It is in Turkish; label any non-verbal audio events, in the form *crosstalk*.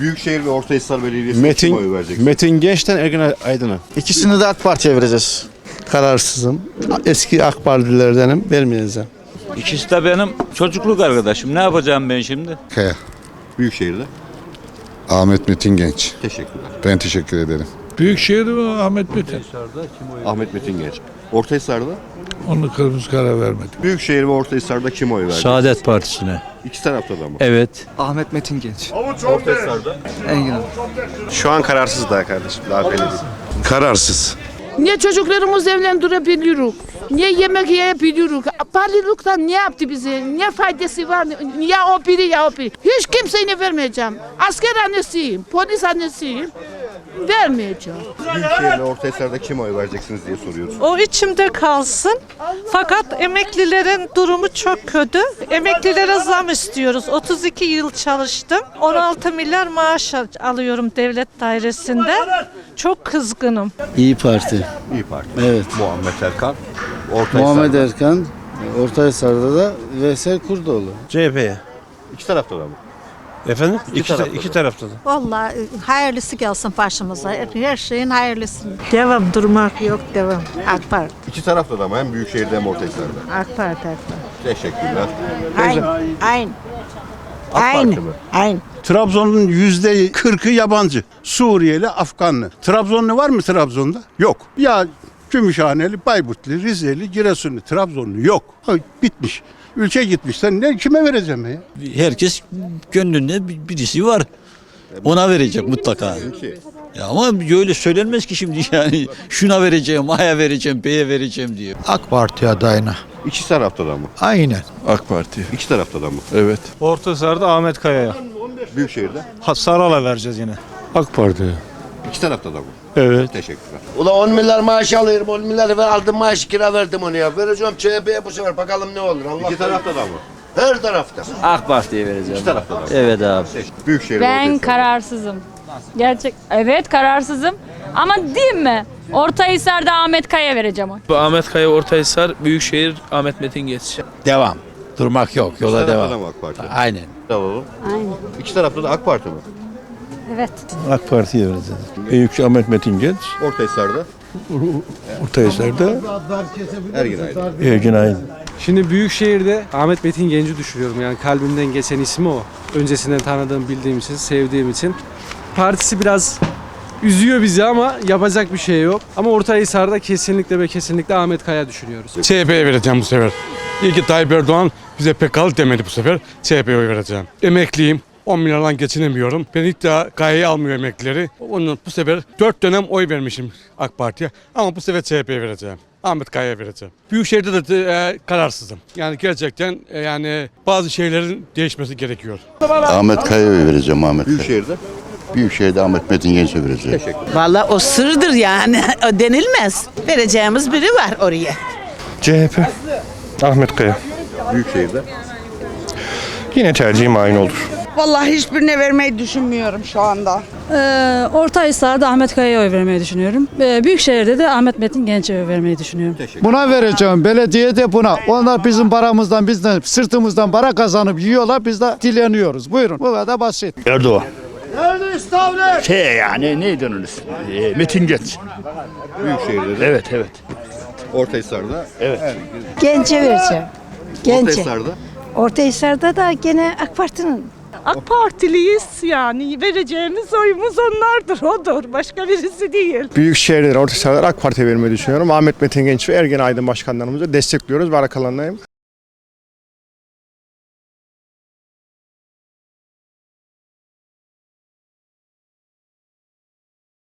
Büyükşehir ve Ortahisar Belediyesi'ne kim oy Metin, vereceksiniz? Metin Genç'ten Ergin Aydın'a. İkisini de AK Parti'ye vereceğiz. Kararsızım. Eski AK Partililerdenim. Vermeyeceğim. İkisi de benim çocukluk arkadaşım. Ne yapacağım ben şimdi? Kaya. Büyükşehir'de. Ahmet Metin Genç. Teşekkürler. Ben teşekkür ederim. Büyükşehir mi Ahmet Metin? Ahmet Metin Genç. Ortahisar'da. Onu kırmızı karar vermedim. Büyükşehir ve Ortahisar'da kim oy verecek? Saadet Partisi'ne. İki tarafta da mı? Evet. Ahmet Metin Genç. Ortahisar'da. Engin abi. Şu an kararsız daha kardeşim. Daha belli değil. Kararsız. Niye çocuklarımızı evlendirebiliyoruz? Niye yemek yiyebiliyoruz? Pahalılıktan ne yaptı bize? Ne faydası var? Ya o biri ya o biri. Hiç kimseye vermeyeceğim. Asker annesiyim, polis annesiyim. Vermeyeceğim. Büyükşehir ve Ortahisar'da kim oy vereceksiniz diye soruyoruz. O içimde kalsın. Fakat emeklilerin durumu çok kötü. Emeklilere zam istiyoruz. 32 yıl çalıştım. 16 milyar maaş al- alıyorum devlet dairesinde. Çok kızgınım. İyi Parti. İyi Parti. Evet. Muhammed Erkan. Ortahisar'da. Muhammed Erkan. Ortahisar'da da Veysel Kurdoğlu. CHP'ye. İki tarafta da mı? Efendim? İki tarafta da. iki tarafta da. Vallahi hayırlısı gelsin başımıza. Her şeyin hayırlısı. Devam durmak yok devam. AK Parti, İki tarafta da mı? Hem Büyükşehir'de hem Ortahisar'da. AK Parti, AK Parti. Teşekkürler. Aynı, aynı, AK mi? aynı. Trabzon'un yüzde kırkı yabancı. Suriyeli, Afganlı. Trabzonlu var mı Trabzon'da? Yok. Ya Gümüşhaneli, Bayburtlu, Rizeli, Giresunlu, Trabzonlu yok. Ha, bitmiş. Ülke gitmiş. Sen ne kime vereceğim ya? Herkes gönlünde bir- birisi var. Ona verecek mutlaka. Ya ama öyle söylenmez ki şimdi *laughs* yani şuna vereceğim, aya vereceğim, beye vereceğim diye. AK Parti adayına. İki tarafta da mı? Aynen. AK Parti. İki tarafta da mı? Evet. Ortasar'da Ahmet Kaya'ya. Büyükşehir'de. Saral'a vereceğiz yine. AK Parti. İki tarafta da mı? Evet. Teşekkürler. Ula 10 milyar maaş alıyorum 10 milyar ver aldım maaş kira verdim onu ya. Vereceğim CHP'ye bu sefer bakalım ne olur Allah İki tarafta da mı? Her tarafta. AK Parti'ye vereceğim. İki tarafta da mı? Evet abi. Teşekkür. Büyükşehir Ben kararsızım. Gerçek, evet kararsızım. Ama diyeyim mi? Ortahisar'da Ahmet Kaya vereceğim. Ahmet Kaya Ortahisar, Büyükşehir Ahmet Metin Genç. Devam. Durmak yok. İki tarafta da mı AK Parti? Aynen. Alalım. İki tarafta da AK Parti mi? Evet. AK Parti'ye vereceğiz. Eyüpçü Ahmet Metin Genç. Ortahisar'da. Ortahisar'da Ergin Aydın. Ergin Aydın. Şimdi Büyükşehir'de Ahmet Metin Genç'i düşünüyorum. Yani kalbimden geçen ismi o. Öncesinden tanıdığım, bildiğim için, sevdiğim için. Partisi biraz üzüyor bizi ama yapacak bir şey yok. Ama Ortahisar'da kesinlikle ve kesinlikle Ahmet Kaya düşünüyoruz. CHP'ye vereceğim bu sefer. İyi ki Tayyip Erdoğan bize pek al demedi bu sefer. CHP'ye oy vereceğim. Emekliyim. 10 milyardan geçinemiyorum. Ben hiç daha gayeyi almıyor emeklileri. Onun bu sefer 4 dönem oy vermişim AK Parti'ye. Ama bu sefer CHP'ye vereceğim. Ahmet Kaya'ya vereceğim. Büyükşehir'de de e, kararsızım. Yani gerçekten e, yani bazı şeylerin değişmesi gerekiyor. Ahmet Kaya'ya vereceğim Ahmet Kaya. Büyükşehir'de. Büyükşehir'de Ahmet Metin Genç'e vereceğim. Vallahi o sırdır yani. *laughs* O denilmez. Vereceğimiz biri var oraya. CHP. Ahmet Kaya. Büyükşehir'de. Yine tercihim aynı olur. Vallahi hiçbirine vermeyi düşünmüyorum şu anda. Ee, Ortahisar'da Ahmet Kaya'ya oy vermeyi düşünüyorum. Ee, Büyükşehir'de de Ahmet Metin Genç'e oy vermeyi düşünüyorum. Buna vereceğim. Belediye de buna. Onlar bizim paramızdan, bizden, sırtımızdan para kazanıp yiyorlar. Biz de dileniyoruz. Buyurun. Bu kadar basit. Erdoğan. Şey yani neydi onun ismi? Ee, Metin Genç. Büyükşehir'de de. Evet evet. Ortahisar'da. Genç'e vereceğim. Ortahisar'da. Ortahisar'da da gene AK Parti'nin. AK Partiliyiz yani vereceğimiz oyumuz onlardır odur başka birisi değil. Büyükşehir'de, Ortaçağlar AK Parti'ye vermeyi düşünüyorum. Ahmet Metin Genç ve Ergen Aydın başkanlarımızı destekliyoruz ve arkalarındayım.